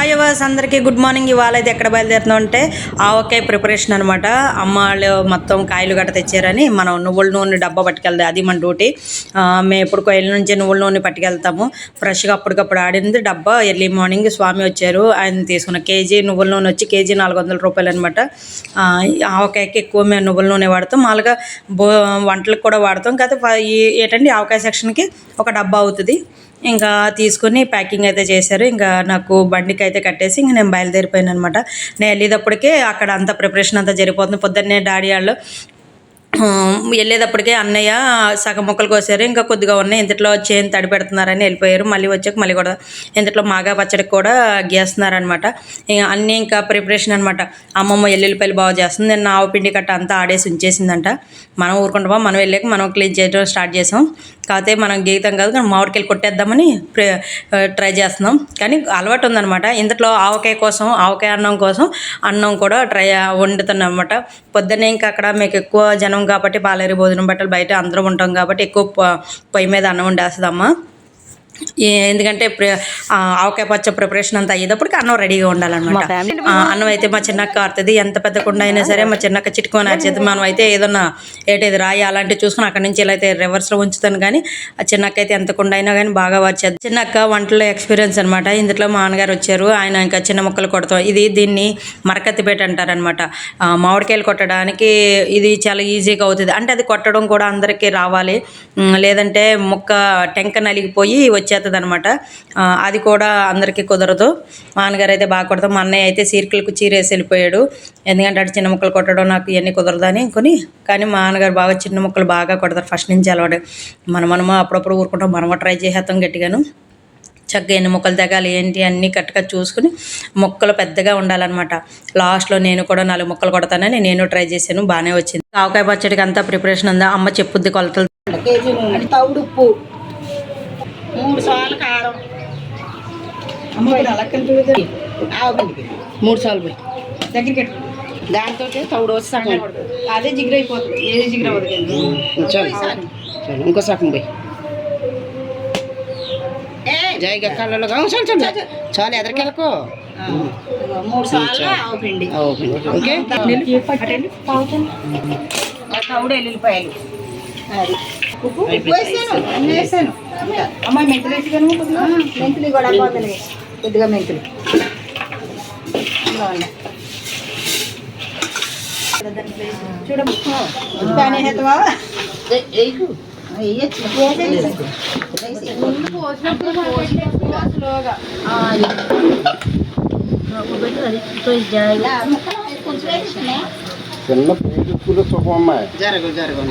Hi వాస్ అందరికీ good morning ఇవాళ అయితే ఎక్కడ బయలుదేరుతున్నాం అంటే ఆవకాయ ప్రిపరేషన్ అనమాట అమ్మ వాళ్ళు మొత్తం కాయలు గట్ట తెచ్చారని మనం నువ్వుల నూనె డబ్బా పట్టుకెళ్తే అది మన డ్యూటీ. మేము ఇప్పుడు కొయ్యల నుంచి నువ్వుల నూనె పట్టుకెళ్తాము. ఫ్రెష్గా అప్పటికప్పుడు ఆడింది డబ్బా. ఎర్లీ మార్నింగ్ స్వామి వచ్చారు. ఆయన తీసుకున్న కేజీ నువ్వుల నూనె వచ్చి కేజీ నాలుగు వందల రూపాయలు అనమాట ఆవకాయకి ఎక్కువ మేము నువ్వుల నూనె వాడతాం. మామూలుగా బో వంటలకు కూడా వాడతాం. కాకపోతే ఏంటంటే ఆవకాయ సెక్షన్కి ఒక డబ్బా అవుతుంది. ఇంకా తీసుకుని ప్యాకింగ్ అయితే చేశారు. ఇంకా నాకు బండికి అయితే కట్టేసి ఇంకా నేను బయలుదేరిపోయాను అనమాట నేను వెళ్ళేటప్పటికే అక్కడ అంతా ప్రిపరేషన్ అంతా జరిగిపోతుంది. పొద్దున్నే డాడీ వాళ్ళు వెళ్ళేటప్పటికే అన్నయ్య సగం మొక్కలు కోసారు. ఇంకా కొద్దిగా ఉన్నాయి ఇంతట్లో చేను తడి పెడుతున్నారని వెళ్ళిపోయారు. మళ్ళీ వచ్చాక మళ్ళీ కూడా ఇంతట్లో మాగా పచ్చడికి కూడా గీస్తున్నారనమాట ఇంకా అన్నీ ఇంకా ప్రిపరేషన్ అనమాట అమ్మమ్మ ఎల్లుల్లిపల్లి బాగా చేస్తుంది. నేను ఆవు పిండి కట్ట అంతా ఆడేసి ఉంచేసిందంట. మనం ఊరుకుంటామా? మనం వెళ్ళాక మనం క్లీన్ చేయడం స్టార్ట్ చేసాం. కాకపోతే మనం గీతం కాదు కానీ మామిడికాయలు కొట్టేద్దామని ట్రై చేస్తున్నాం. కానీ అలవాటు ఉందన్నమాట ఇంతట్లో ఆవకాయ కోసం ఆవకాయ అన్నం కోసం అన్నం కూడా ట్రై వండుతున్నాం అనమాట పొద్దున్నే ఇంకా అక్కడ మీకు ఎక్కువ జనం కాబట్టి పాలేరు భోజనం బట్టలు బయట అందరం ఉంటాం కాబట్టి ఎక్కువ పొయ్యి మీద అన్నం వండేస్తుందమ్మా. ఎందుకంటే ఆవకాయ పచ్చ ప్రిపరేషన్ అంతా అయ్యేటప్పటికి అన్నం రెడీగా ఉండాలన్నమాట. అన్నం అయితే మా చిన్నక్క ఆడుతుంది ఎంత పెద్ద కుండ అయినా సరే మా చిన్నక్క చిట్టుకొని వచ్చేది మనం అయితే ఏదన్నా ఏటేది రాయి అలాంటివి చూసుకుని అక్కడి నుంచి ఇలా అయితే రివర్స్లో ఉంచుతాను కానీ ఆ చిన్నక్క అయితే ఎంత కుండ అయినా కానీ బాగా వచ్చేది చిన్నక్క వంటలో ఎక్స్పీరియన్స్ అనమాట ఇందులో మా నాన్నగారు వచ్చారు. ఆయన ఇంకా చిన్న ముక్కలు కొడతాం. ఇది దీన్ని మరకత్తిపేట అంటారనమాట మామిడికాయలు కొట్టడానికి ఇది చాలా ఈజీగా అవుతుంది. అంటే అది కొట్టడం కూడా అందరికీ రావాలి. లేదంటే ముక్క టెంక నలిగిపోయి వచ్చేస్తుంది అనమాట అది కూడా అందరికీ కుదరదు. మా నాన్నగారు అయితే బాగా కొడతాం మా అన్నయ్య అయితే సీరికలకు చీరేసి వెళ్ళిపోయాడు. ఎందుకంటే అటు చిన్న ముక్కలు కొట్టడం నాకు ఇవన్నీ కుదరదని కొని కానీ మా నాన్నగారు బాగా చిన్న ముక్కలు బాగా కొడతారు ఫస్ట్ నుంచి అలవాటు. మనం మనము అప్పుడప్పుడు ఊరుకుంటాం. మనము ట్రై చేసేస్తాం గట్టిగాను. చక్కగా ఎన్ని ముక్కలు తెగాలి ఏంటి అన్నీ కరెక్ట్గా చూసుకుని మొక్కలు పెద్దగా ఉండాలన్నమాట. లాస్ట్లో నేను కూడా నాలుగు మొక్కలు కొడతానని నేను ట్రై చేశాను. బాగానే వచ్చింది. ఆవకాయ పచ్చడికి అంతా ప్రిపరేషన్ ఉందా? అమ్మ చెప్పుద్ది కొలతలు. కేజీ ఉప్పు మూడు సార్లు కారం. మూడు సార్లు పోయి. దగ్గరికి దాంతో తౌడు సగం అదే జిగిరైపోతుంది ఏది జిగిరవద్దు చాలు చాలు ఇంకో సగం పోయి. జాయిగా కళ్ళలో చాలు చాలు. చాలు ఎదరికెళ్ళకో మూడు సార్లు ఓకే. తౌడు. అది ఉప్పు? ఉప్పు వేసాను అన్నీ వేసాను. అమ్మాయి మెంతులు వేసి కానీ కొద్దిగా మెంతులు కూడా పోతున్నాయి కొద్దిగా మెంతులు. చూడమ్మ. వేయచ్చు. చిన్న పూజలు సుఖం అమ్మాయి జరగు జరగు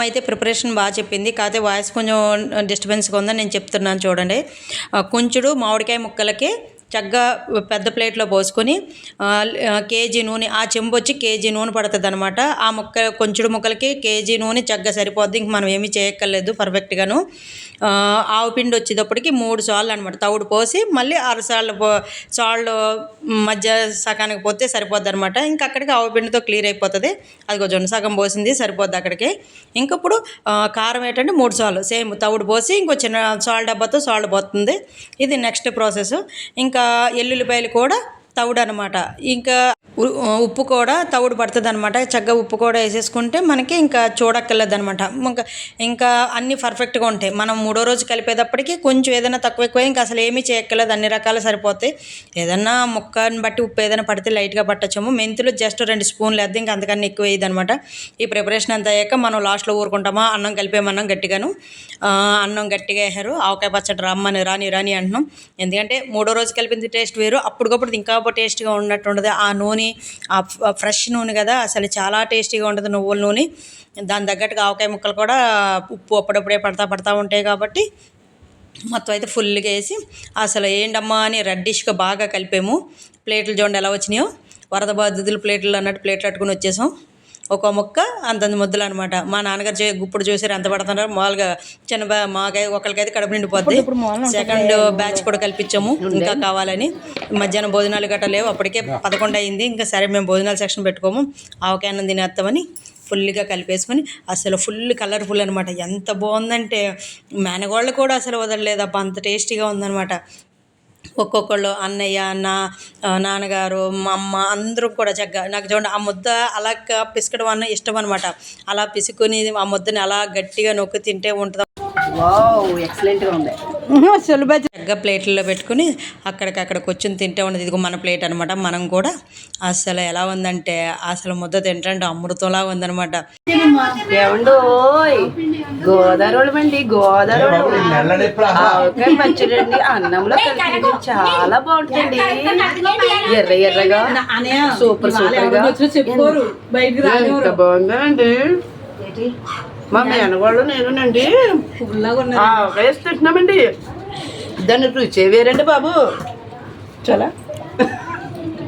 అమ్మ అయితే ప్రిపరేషన్ బాగా చెప్పింది. కాకపోతే వాయిస్ కొంచెం డిస్టర్బెన్స్గా ఉందని నేను చెప్తున్నాను చూడండి. కొంచెడు మామిడికాయ ముక్కలకి చక్కగా పెద్ద ప్లేట్లో పోసుకొని కేజీ నూనె ఆ చెంబు వచ్చి కేజీ నూనె పడుతుంది అనమాట ఆ ముక్క కొంచెడు ముక్కలకి కేజీ నూనె చక్కగా సరిపోద్ది. ఇంక మనం ఏమీ చేయక్కర్లేదు పర్ఫెక్ట్గాను. ఆవు పిండి వచ్చేటప్పటికి మూడు సార్లు అనమాట తవుడు పోసి మళ్ళీ ఆరు సార్లు పో సాళ్ళు మధ్య సగానికి పోతే సరిపోద్ది అనమాట ఇంకా అక్కడికి ఆవు పిండితో క్లియర్ అయిపోతుంది. అది కొంచెం సగం పోసింది సరిపోద్ది అక్కడికి. ఇంకప్పుడు కారం ఏంటంటే మూడు సార్లు. సేమ్ తవుడు పోసి ఇంకో చిన్న సాల్ డబ్బాతో సాల్ట్ పోతుంది. ఇది నెక్స్ట్ ప్రాసెస్. ఇంకా ఎల్లుల్లిపాయలు కూడా తవుడు అనమాట ఇంకా ఉప్పు కూడా తవుడు పడుతుంది అనమాట చక్కగా ఉప్పు కూడా వేసేసుకుంటే మనకి ఇంకా చూడక్కర్లేదు అనమాట ఇంకా ఇంకా అన్నీ పర్ఫెక్ట్గా ఉంటాయి. మనం మూడో రోజు కలిపేటప్పటికి కొంచెం ఏదైనా తక్కువ ఎక్కువ ఇంకా అసలు ఏమీ చేయక్కర్లేదు. అన్ని రకాలు సరిపోతాయి. ఏదన్నా ముక్కని బట్టి ఉప్పు ఏదైనా పడితే లైట్గా పట్టచ్చేమో. మెంతులు జస్ట్ రెండు స్పూన్లు వేద్దాం ఇంకా అంతకన్నా ఎక్కువ వేయదు అనమాట ఈ ప్రిపరేషన్ అంతా అయ్యాక మనం లాస్ట్లో ఊరుకుంటామా? అన్నం కలిపేమన్నాం గట్టిగాను. అన్నం గట్టిగా వేసారు ఆవకాయ పచ్చడి రమ్మని రాని రాని అంటున్నాం. ఎందుకంటే మూడో రోజు కలిపింది టేస్ట్ వేరు. అప్పటికప్పుడు ఇంకా టేస్ట్గా ఉన్నట్టు ఉండదు ఆ నూనె ఫ్రెష్ నూనె కదా అసలు చాలా టేస్టీగా ఉంటుంది నువ్వుల నూనె. దాని తగ్గట్టుగా ఆవకాయ ముక్కలు కూడా ఉప్పు అప్పుడప్పుడే పడతా పడతా ఉంటాయి కాబట్టి మొత్తం అయితే ఫుల్గా వేసి అసలు ఏంటమ్మా అని రెడ్డిష్గా బాగా కలిపాము. ప్లేట్లు చూడండి ఎలా వచ్చినాయో. వరద బాధితులు ప్లేట్లు అన్నట్టు ప్లేట్లు పట్టుకుని వచ్చేసాం. ఒక ముక్క అంతంత ముద్దలు అనమాట మా నాన్నగారు చే ఇప్పుడు చూసారు ఎంత పడుతున్నారు మామూలుగా చిన్న బా మాకై ఒకరికైతే కడుపు నిండిపోద్ది. సెకండ్ బ్యాచ్ కూడా కల్పించాము ఇంకా కావాలని. మధ్యాహ్నం భోజనాలు గట్రా లేవు అప్పటికే పదకొండు అయింది. ఇంకా సరే మేము భోజనాల సెక్షన్ పెట్టుకోము. ఆవకాయనం తినేస్తామని ఫుల్గా కలిపేసుకొని అసలు ఫుల్ కలర్ఫుల్ అనమాట ఎంత బాగుందంటే మేనగోళ్ళు కూడా అసలు వదలలేదు అబ్బా అంత టేస్టీగా ఉందన్నమాట. ఒక్కొక్కళ్ళు అన్నయ్య నా నాన్నగారు మా అమ్మ అందరూ కూడా చక్కగా నాకు చూడండి ఆ ముద్ద అలా పిసకడం అన్న ఇష్టం అనమాట అలా పిసుకుని ఆ ముద్దని అలా గట్టిగా నొక్కి తింటే ఉంటుంది? ఉంది. సులభ చక్కగా ప్లేట్లలో పెట్టుకుని అక్కడికక్కడ కూర్చొని తింటే ఉండదు ఇదిగో మన ప్లేట్ అనమాట మనం కూడా అసలు ఎలా ఉందంటే అసలు ముద్ద తింటే అమృతంలా ఉందన్నమాట. ఏమండో గోదావరి అండి గోదావరి ఆవకాయ పచ్చడి అండి అన్నంలో కలిపి చాలా బాగుంటుందండి. ఎర్ర ఎర్రగా? సూపర్ సూపర్గా ఎంత బాగుందండి. మా మేనవాళ్ళు నేనునండి. ఆవకాయ వేసి తింటున్నామండి. దాన్ని రుచే వేరండి బాబు. చాలా.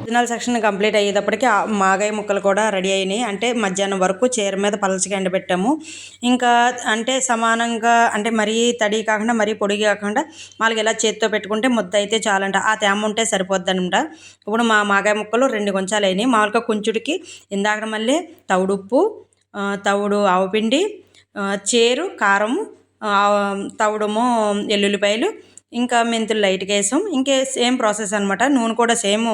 ఒరిజినల్ సెక్షన్ కంప్లీట్ అయ్యేటప్పటికి ఆ మాగాయ ముక్కలు కూడా రెడీ అయినాయి. అంటే మధ్యాహ్నం వరకు చీర మీద పలచగా ఎండబెట్టాము. ఇంకా అంటే సమానంగా అంటే మరీ తడి కాకుండా మరీ పొడి కాకుండా వాళ్ళకి ఇలా చేతితో పెట్టుకుంటే ముద్ద అయితే చాలంట. ఆ తేమ ఉంటే సరిపోద్ది అనమాట ఇప్పుడు మా మాగాయ ముక్కలు రెండు కొంచాలు అయినాయి. మామూలుగా కొంచుడికి ఇందాక మళ్ళీ తవుడుప్పు ఉప్పు తవుడు ఆవుపిండి చేరు కారం తవుడుము తవుడము ఎల్లుల్లిపాయలు ఇంకా మెంతులు లైట్గా వేసాం. ఇంకే సేమ్ ప్రాసెస్ అనమాట నూనె కూడా సేమ్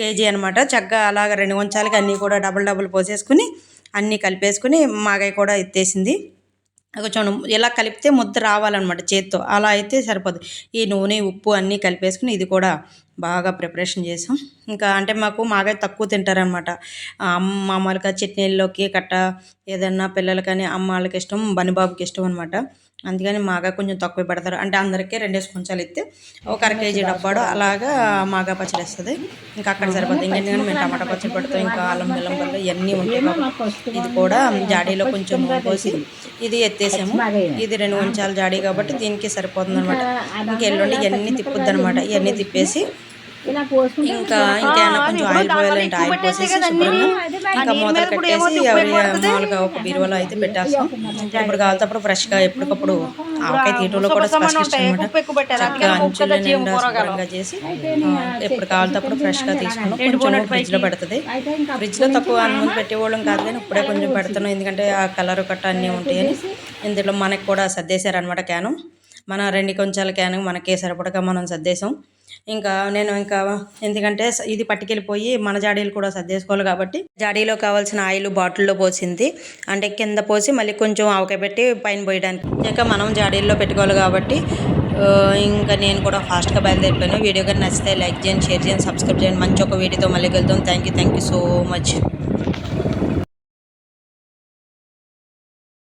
కేజీ అనమాట చక్కగా అలాగ రెండు కొంచాలకి అన్నీ కూడా డబుల్ డబుల్ పోసేసుకుని అన్నీ కలిపేసుకుని మాగాయ కూడా ఎత్తేసింది. కొంచెం ఇలా కలిపితే ముద్ద రావాలన్నమాట చేత్తో. అలా అయితే సరిపోదు. ఈ నూనె ఉప్పు అన్నీ కలిపేసుకుని ఇది కూడా బాగా ప్రిపరేషన్ చేసాం. ఇంకా అంటే మాకు మాగా తక్కువ తింటారనమాట మామూలుగా చట్నీల్లోకి కట్ట ఏదన్నా పిల్లలకని అమ్మ వాళ్ళకి ఇష్టం బనిబాబుకి ఇష్టం అనమాట అందుకని మాగా కొంచెం తక్కువ పెడతారు. అంటే అందరికీ రెండేసి కొంచాలు ఇస్తే ఒక అర కేజీ డబ్బాడు అలాగా మాగా పచ్చడి వస్తుంది. ఇంకా అక్కడ సరిపోతుంది ఇంకెందుకంటే మేము టమాటా పచ్చడి పెడతాం. ఇంకా అల్లం బెల్లం వల్ల ఇవన్నీ ఉంటాయి ఇది కూడా జాడీలో కొంచెం పోసి ఇది ఎత్తేసాము. ఇది రెండు కొంచాలు జాడీ కాబట్టి దీనికి సరిపోతుంది అనమాట ఇంకా ఎల్లుండి ఇవన్నీ తిప్పుద్ది అనమాట ఇవన్నీ తిప్పేసి ఇంకా ఇంకేమైనా కొంచెం ఆయిల్ పోయాలంటే ఆయిల్ పోసేసి శుభ్రంగా ఇంకా మూతలు కట్టేసి ఎవరి మామూలుగా ఒక బీరువాలో అయితే పెట్టేస్తాం. ఇప్పుడు కావాలంటే అప్పుడు ఫ్రెష్గా ఎప్పటికప్పుడు ఆవకాయ తీయటంలో కూడా స్పెషలిస్ట్ అనమాట. అంచుల నిండా చేసి ఎప్పుడు కావాలంటే అప్పుడు ఫ్రెష్గా తీసుకున్నాం. కొంచెం ఫ్రిడ్జ్లో పెడుతుంది. ఫ్రిడ్జ్లో తక్కువ ముందు పెట్టేవాళ్ళం కాదు కానీ ఇప్పుడే కొంచెం పెడుతున్నాం. ఎందుకంటే ఆ కలర్ కట్ట అన్నీ ఉంటాయని. ఇందులో మనకి కూడా సర్దేశారనమాట క్యాను. మన రెండు కొంచాల క్యాన్ మనకే సరిపడగా మనం సర్దేశాం. ఇంకా నేను ఇంకా ఎందుకంటే ఇది పట్టుకెళ్ళిపోయి మన జాడీలు కూడా సర్దేసుకోవాలి కాబట్టి జాడీలో కావాల్సిన ఆయిల్ బాటిల్లో పోసింది. అంటే కింద పోసి మళ్ళీ కొంచెం ఆవకాయ పెట్టి పైన పోయడానికి. ఇంకా మనం జాడీల్లో పెట్టుకోవాలి కాబట్టి ఇంకా నేను కూడా ఫాస్ట్గా బయలుదేరిపోయాను. వీడియో కానీ నచ్చితే లైక్ చేయండి షేర్ చేయండి సబ్స్క్రైబ్ చేయండి. మంచి ఒక వీడియోతో మళ్ళీ వెళ్తాం thank you thank you so much.